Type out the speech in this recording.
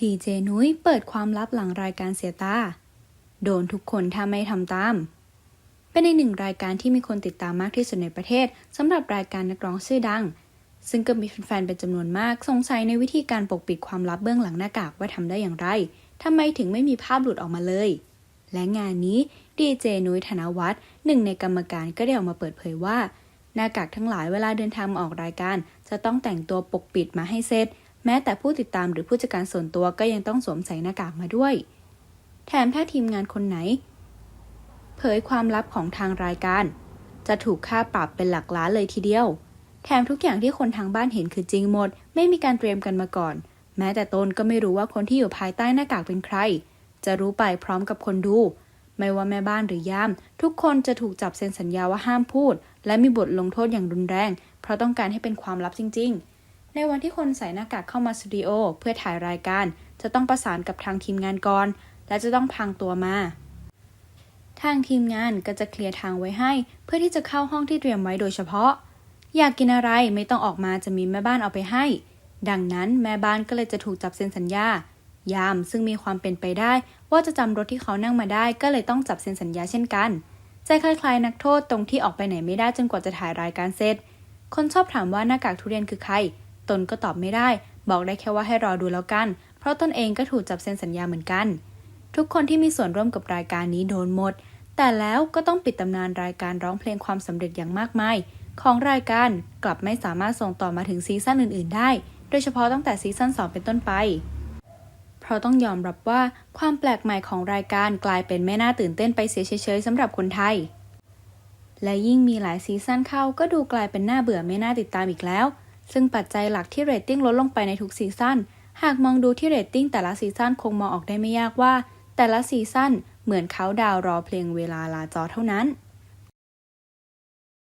ดีเจนุ้ยเปิดความลับหลังรายการเสียตา โดนทุกคนถ้าไม่ทำตาม เป็นอีกหนึ่งรายการที่มีคนติดตามมากที่สุดในประเทศสำหรับรายการนักร้องชื่อดัง ซึ่งก็มีแฟนๆเป็นจำนวนมาก สงสัยในวิธีการปกปิดความลับเบื้องหลังหน้ากากว่าทำได้อย่างไรทำไมถึงไม่มีภาพหลุดออกมาเลย และงานนี้ดีเจนุ้ยธนวัฒน์หนึ่งในกรรมการก็ได้ออกมาเปิดเผยว่า หน้ากากทั้งหลายเวลาเดินทางมาออกรายการ จะต้องแต่งตัวปกปิดมาให้เสร็จ แม้แต่ผู้ติดตามหรือผู้จัดการส่วนตัวก็ยังต้องสวมใส่หน้ากากมาด้วย แถมถ้าทีมงานคนไหน เผยความลับของทางรายการ จะถูกค่าปรับเป็นหลักล้านเลยทีเดียว แถมทุกอย่างที่คนทางบ้านเห็นคือจริงหมด ไม่มีการเตรียมกันมาก่อน แม้แต่ตนก็ไม่รู้ว่าคนที่อยู่ภายใต้หน้ากากเป็นใคร จะรู้ไปพร้อมกับคนดูไม่ว่าแม่บ้านหรือย่าม ทุกคนจะถูกจับเซ็นสัญญาว่าห้ามพูด และมีบทลงโทษอย่างรุนแรง เพราะต้องการให้เป็นความลับจริง ๆ ในวันที่คนใส่หน้ากากเข้ามาสตูดิโอเพื่อถ่ายรายการ จะต้องประสานกับทางทีมงานก่อน และจะต้องพรางตัวมา ทางทีมงานก็จะเคลียร์ทางไว้ให้ เพื่อที่จะเข้าห้องที่เตรียมไว้โดยเฉพาะ อยากกินอะไรไม่ต้องออกมาจะมีแม่บ้านเอาไปให้ ดังนั้นแม่บ้านก็เลยจะถูกจับเซ็นสัญญา ยามซึ่งมีความเป็นไปได้ ว่าจะจำรถที่เขานั่งมาได้ก็เลยต้องจับเซ็นสัญญาเช่นกันใจคล้ายๆนักโทษตรงที่ออกไปไหนไม่ได้จนกว่าจะถ่ายรายการเสร็จ คนชอบถามว่าหน้ากากทุเรียนคือใคร ตนก็ตอบไม่ได้ บอกได้แค่ว่าให้รอดูแล้วกัน เพราะตนเองก็ถูกจับเซ็นสัญญาเหมือนกัน ทุกคนที่มีส่วนร่วมกับรายการนี้โดนหมด แต่แล้วก็ต้องปิดตำนานรายการร้องเพลงความสำเร็จอย่างมากมาย ของรายการกลับไม่สามารถส่งต่อมาถึงซีซั่นอื่น ๆ ได้ โดยเฉพาะตั้งแต่ซีซั่น2เป็นต้นไป เพราะต้องยอมรับว่าความแปลกใหม่ของรายการกลายเป็นไม่น่าตื่นเต้นไปเสียเฉยๆสำหรับคนไทยและยิ่งมีหลายซีซั่นเข้าก็ดูกลายเป็นน่าเบื่อไม่น่าติดตามอีกแล้ว ซึ่งปัจจัยหลักที่เรตติ้งลดลงไปในทุกซีซั่น หากมองดูที่เรตติ้งแต่ละซีซั่นคงมองออกได้ไม่ยากว่า แต่ละซีซั่นเหมือนเขาดาวรอเพลงเวลาลาจอเท่านั้น